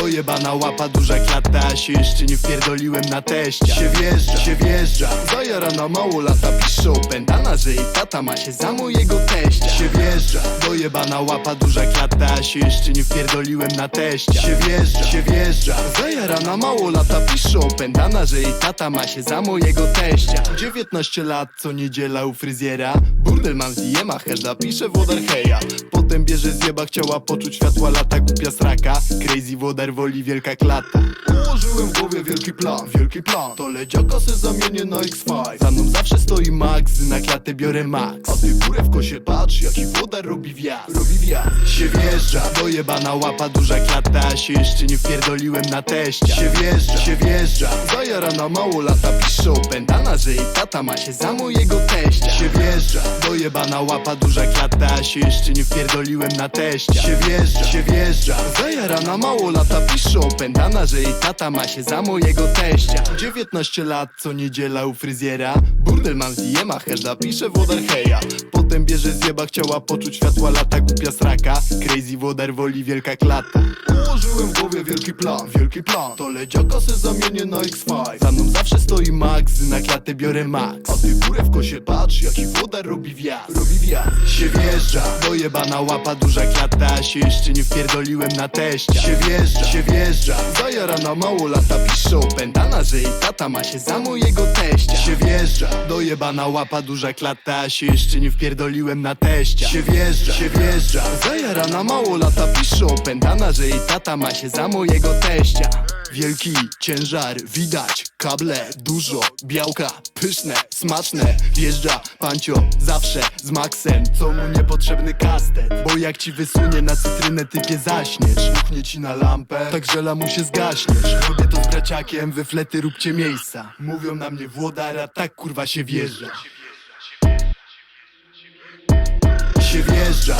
Dojebana łapa, duża klata Się jeszcze nie wpierdoliłem na teścia. Się wjeżdża, się wjeżdża. Zajarana mało lata piszą Pętana, że jej tata ma się za mojego teścia. Się wjeżdża Dojebana łapa, duża klata Się jeszcze nie wpierdoliłem na teścia. Się wjeżdża, się wjeżdża. Zajarana mało lata piszą Pętana, że jej tata ma się za mojego teścia. 19 lat, co niedziela u fryzjera. Burdel mam z Jema, herda pisze wodar heja Potem bierze chciała poczuć światła lata Głupia sraka, crazy wodar woli wielka klata. Ułożyłem w głowie wielki plan, wielki plan. To leciaka se zamienię na X5 Za mną zawsze stoi Max, na biorę Max. A ty górę w kosie patrz, jaki wodar robi wjazd. Robi wjazd. Się wjeżdża, dojebana łapa, duża klata. Się jeszcze nie wpierdoliłem na teścia. Się wjeżdża, się wjeżdża. Zajarana mało lata piszą Pętana, że jej tata ma się za mojego teścia. Się wjeżdża, dojebana łapa, duża klata. Się jeszcze nie wpierdoliłem na teścia. Się wjeżdża, się wjeżdża. Zajarana mało lata piszą Pętana, że jej tata ma się za mojego teścia. 19 lat, co niedziela u fryzjera. Burdel mam z Jema, herda pisze wodar heja. Potem bierze zjeba, chciała poczuć światła lata Głupia sraka, crazy wodar woli wielka klata. Ułożyłem w głowie wielki plan, wielki plan. To leciaka se zamienię na X5 Za mną zawsze stoi Na klatę biorę Max. A ty górę w kosie patrz, jaki wodar robi wjazd. Robi wjazd. Się wjeżdża, dojebana łapa, duża klata. Się jeszcze nie wpierdoliłem na teścia Się wjeżdża, się wjeżdża. Zajarana mało lata piszą Pętana, że jej tata ma się za mojego teścia. Się wjeżdża, dojebana łapa, duża klata. Się jeszcze nie wpierdoliłem na teścia Się wjeżdża, się wjeżdża. Zajarana mało lata piszą Pętana, że jej tata ma się za mojego teścia. Wielki ciężar, widać Kable, dużo, białka, pyszne, smaczne. Wjeżdża pancio, zawsze z maksem Co mu niepotrzebny kastet? Bo jak ci wysunie na cytrynę typie zaśniesz. Ruchnie ci na lampę, tak żela mu się zgaśniesz. Robię to z braciakiem, we flety róbcie miejsca. Mówią na mnie Włodara, tak kurwa się wjeżdża, się wjeżdża